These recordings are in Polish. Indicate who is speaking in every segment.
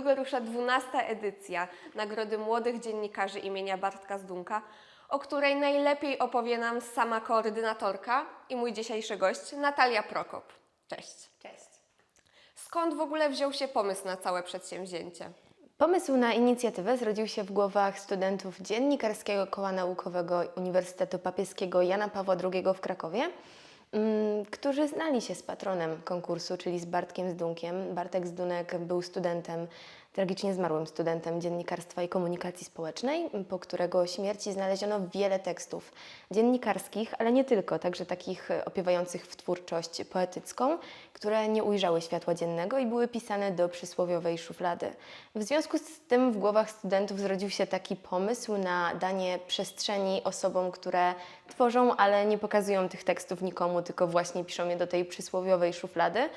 Speaker 1: niedługo rusza 12 edycja Nagrody Młodych Dziennikarzy imienia Bartka Zdunka, o której najlepiej opowie nam sama koordynatorka i mój dzisiejszy gość, Natalia Prokop. Cześć.
Speaker 2: Cześć.
Speaker 1: Skąd w ogóle wziął się pomysł na całe przedsięwzięcie?
Speaker 2: Pomysł na inicjatywę zrodził się w głowach studentów Dziennikarskiego Koła Naukowego Uniwersytetu Papieskiego Jana Pawła II w Krakowie, którzy znali się z patronem konkursu, czyli z Bartkiem Zdunkiem. Bartek Zdunek był studentem, tragicznie zmarłym studentem dziennikarstwa i komunikacji społecznej, po którego śmierci znaleziono wiele tekstów dziennikarskich, ale nie tylko, także takich opiewających w twórczość poetycką, które nie ujrzały światła dziennego i były pisane do przysłowiowej szuflady. W związku z tym w głowach studentów zrodził się taki pomysł na danie przestrzeni osobom, które tworzą, ale nie pokazują tych tekstów nikomu, tylko właśnie piszą je do tej przysłowiowej szuflady.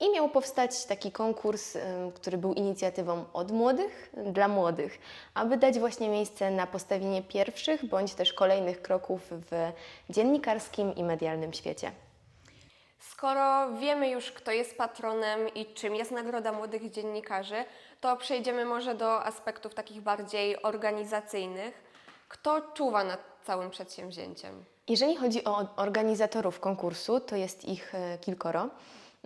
Speaker 2: I miał powstać taki konkurs, ym, który był inicjatywą od młodych dla młodych, aby dać właśnie miejsce na postawienie pierwszych bądź też kolejnych kroków w dziennikarskim i medialnym świecie.
Speaker 1: Skoro wiemy już, kto jest patronem i czym jest Nagroda Młodych Dziennikarzy, to przejdziemy może do aspektów takich bardziej organizacyjnych. Kto czuwa nad całym przedsięwzięciem?
Speaker 2: Jeżeli chodzi o organizatorów konkursu, to jest ich e, kilkoro.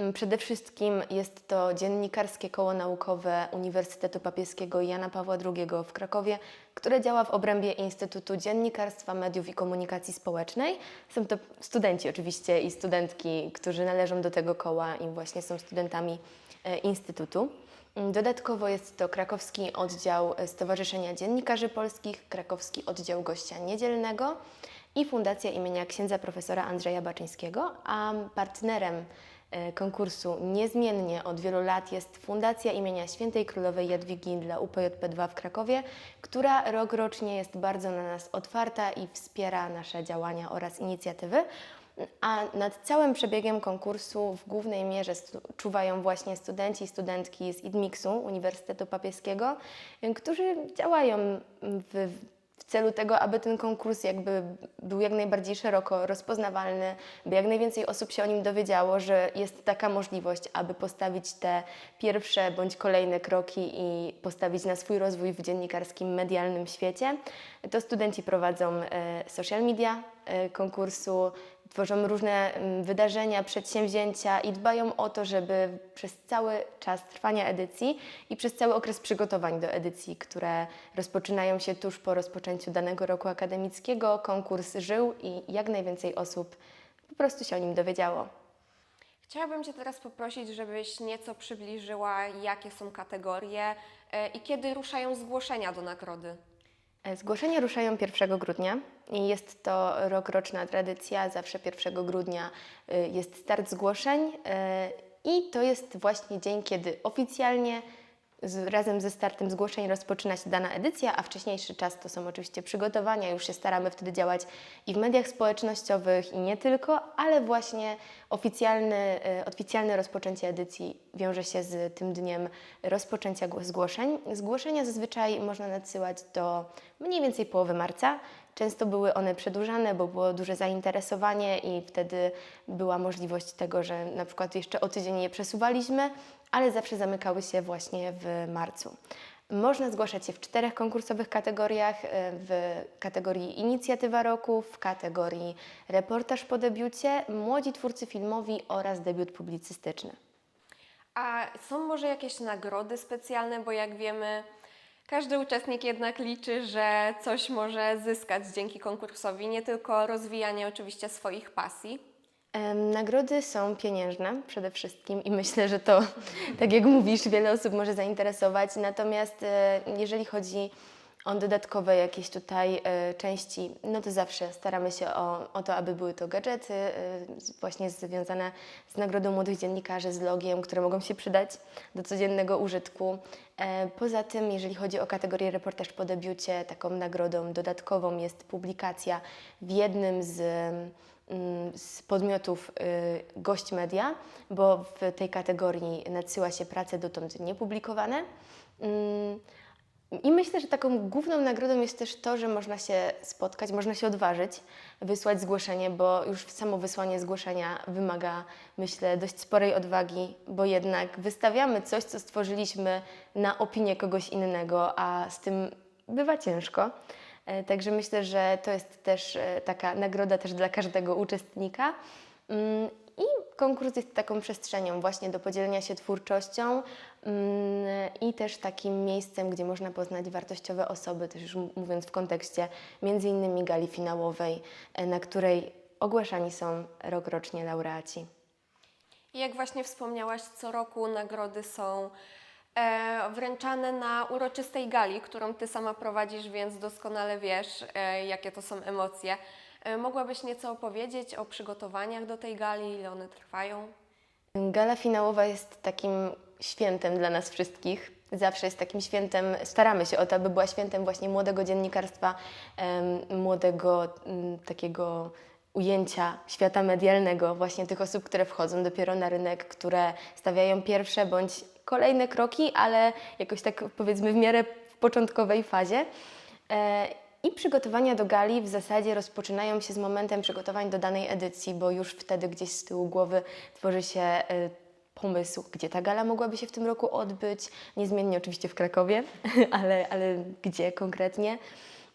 Speaker 2: Mm, Przede wszystkim jest to Dziennikarskie Koło Naukowe Uniwersytetu Papieskiego Jana Pawła II w Krakowie, które działa w obrębie Instytutu Dziennikarstwa, Mediów i Komunikacji Społecznej. Są to studenci oczywiście i studentki, którzy należą do tego koła i właśnie są studentami e, Instytutu. Mm, Dodatkowo jest to krakowski oddział e, Stowarzyszenia Dziennikarzy Polskich, krakowski oddział Gościa Niedzielnego i Fundacja imienia księdza profesora Andrzeja Baczyńskiego, a partnerem konkursu niezmiennie od wielu lat jest Fundacja imienia Świętej Królowej Jadwigi dla UPJP2 w Krakowie, która rok rocznie jest bardzo na nas otwarta i wspiera nasze działania oraz inicjatywy. A nad całym przebiegiem konkursu w głównej mierze czuwają właśnie studenci i studentki z IDMIX-u Uniwersytetu Papieskiego, którzy działają w celu tego, aby ten konkurs jakby był jak najbardziej szeroko rozpoznawalny, by jak najwięcej osób się o nim dowiedziało, że jest taka możliwość, aby postawić te pierwsze bądź kolejne kroki i postawić na swój rozwój w dziennikarskim, medialnym świecie. To studenci prowadzą e, social media e, konkursu, tworzą różne mm, wydarzenia, przedsięwzięcia i dbają o to, żeby przez cały czas trwania edycji i przez cały okres przygotowań do edycji, które rozpoczynają się tuż po rozpoczęciu danego roku akademickiego, konkurs żył i jak najwięcej osób po prostu się o nim dowiedziało.
Speaker 1: Chciałabym Cię teraz poprosić, żebyś nieco przybliżyła, jakie są kategorie e, i kiedy ruszają zgłoszenia do nagrody.
Speaker 2: E, Zgłoszenia ruszają 1 grudnia i jest to rokroczna tradycja. Zawsze 1 grudnia y, jest start zgłoszeń y, i to jest właśnie dzień, kiedy oficjalnie razem ze startem zgłoszeń rozpoczyna się dana edycja, a wcześniejszy czas to są oczywiście przygotowania. Już się staramy wtedy działać i w mediach społecznościowych i nie tylko, ale właśnie oficjalne, oficjalne rozpoczęcie edycji wiąże się z tym dniem rozpoczęcia gło- zgłoszeń. Zgłoszenia zazwyczaj można nadsyłać do mniej więcej połowy marca. Często były one przedłużane, bo było duże zainteresowanie i wtedy była możliwość tego, że na przykład jeszcze o tydzień je przesuwaliśmy, ale zawsze zamykały się właśnie w marcu. Można zgłaszać się w czterech konkursowych kategoriach. e, W kategorii Inicjatywa Roku, w kategorii Reportaż po debiucie, Młodzi twórcy filmowi oraz debiut publicystyczny.
Speaker 1: A są może jakieś nagrody specjalne, bo jak wiemy, każdy uczestnik jednak liczy, że coś może zyskać dzięki konkursowi, nie tylko rozwijanie oczywiście swoich pasji.
Speaker 2: Nagrody są pieniężne przede wszystkim i myślę, że to, tak jak mówisz, wiele osób może zainteresować. Natomiast e, jeżeli chodzi o dodatkowe jakieś tutaj e, części, no to zawsze staramy się o, o to, aby były to gadżety e, właśnie związane z Nagrodą Młodych Dziennikarzy, z logiem, które mogą się przydać do codziennego użytku. Poza tym, jeżeli chodzi o kategorię reportaż po debiucie, taką nagrodą dodatkową jest publikacja w jednym z z podmiotów y, gość media, bo w tej kategorii nadsyła się prace dotąd niepublikowane. Mm, I myślę, że taką główną nagrodą jest też to, że można się spotkać, można się odważyć, wysłać zgłoszenie, bo już samo wysłanie zgłoszenia wymaga, myślę, dość sporej odwagi, bo jednak wystawiamy coś, co stworzyliśmy na opinię kogoś innego, a z tym bywa ciężko. E, Także myślę, że to jest też e, taka nagroda też dla każdego uczestnika. Mm, I konkurs jest taką przestrzenią właśnie do podzielenia się twórczością mm, i też takim miejscem, gdzie można poznać wartościowe osoby, też już mówiąc w kontekście między innymi gali finałowej, e, na której ogłaszani są rokrocznie laureaci.
Speaker 1: Jak właśnie wspomniałaś, co roku nagrody są wręczane na uroczystej gali, którą Ty sama prowadzisz, więc doskonale wiesz, e, jakie to są emocje. E, mogłabyś nieco opowiedzieć o przygotowaniach do tej gali, ile one trwają?
Speaker 2: Gala finałowa jest takim świętem dla nas wszystkich. Zawsze jest takim świętem, staramy się o to, aby była świętem właśnie młodego dziennikarstwa, młodego mm, takiego ujęcia świata medialnego, właśnie tych osób, które wchodzą dopiero na rynek, które stawiają pierwsze bądź kolejne kroki, ale jakoś tak powiedzmy w miarę w początkowej fazie. E, I przygotowania do gali w zasadzie rozpoczynają się z momentem przygotowań do danej edycji, bo już wtedy gdzieś z tyłu głowy tworzy się e, pomysł, gdzie ta gala mogłaby się w tym roku odbyć. Niezmiennie oczywiście w Krakowie, ale, ale gdzie konkretnie.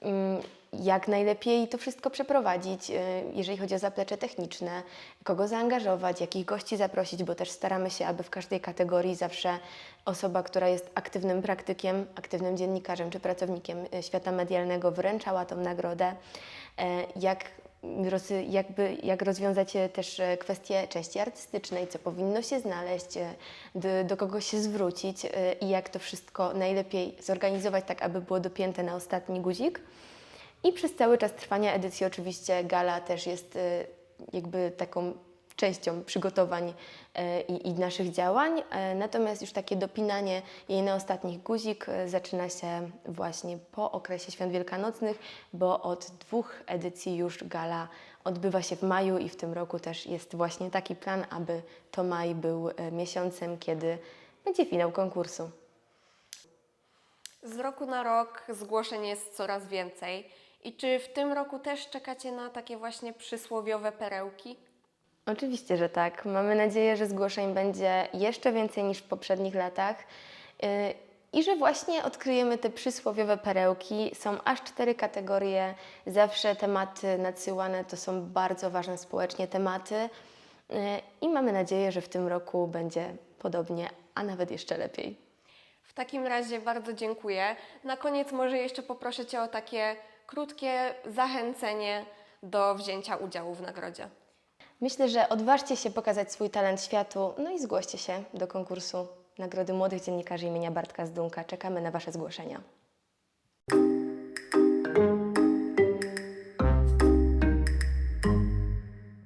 Speaker 2: Mm, Jak najlepiej to wszystko przeprowadzić, e, jeżeli chodzi o zaplecze techniczne, kogo zaangażować, jakich gości zaprosić, bo też staramy się, aby w każdej kategorii zawsze osoba, która jest aktywnym praktykiem, aktywnym dziennikarzem czy pracownikiem e, świata medialnego wręczała tą nagrodę. E, Jak, jakby, jak rozwiązać też e, kwestię części artystycznej, co powinno się znaleźć, e, do, do kogo się zwrócić e, i jak to wszystko najlepiej zorganizować tak, aby było dopięte na ostatni guzik. I przez cały czas trwania edycji oczywiście gala też jest jakby taką częścią przygotowań e, i, i naszych działań. E, Natomiast już takie dopinanie jej na ostatnich guzik e, zaczyna się właśnie po okresie świąt wielkanocnych, bo od dwóch edycji już gala odbywa się w maju i w tym roku też jest właśnie taki plan, aby to maj był miesiącem, kiedy będzie finał konkursu.
Speaker 1: Z roku na rok zgłoszeń jest coraz więcej. I czy w tym roku też czekacie na takie właśnie przysłowiowe perełki?
Speaker 2: Oczywiście, że tak. Mamy nadzieję, że zgłoszeń będzie jeszcze więcej niż w poprzednich latach yy, i że właśnie odkryjemy te przysłowiowe perełki. Są aż cztery kategorie. Zawsze tematy nadsyłane to są bardzo ważne społecznie tematy yy, i mamy nadzieję, że w tym roku będzie podobnie, a nawet jeszcze lepiej.
Speaker 1: W takim razie bardzo dziękuję. Na koniec może jeszcze poproszę Cię o takie krótkie zachęcenie do wzięcia udziału w nagrodzie.
Speaker 2: Myślę, że odważcie się pokazać swój talent światu, no i zgłoście się do konkursu Nagrody Młodych Dziennikarzy imienia Bartka Zdunka. Czekamy na Wasze zgłoszenia.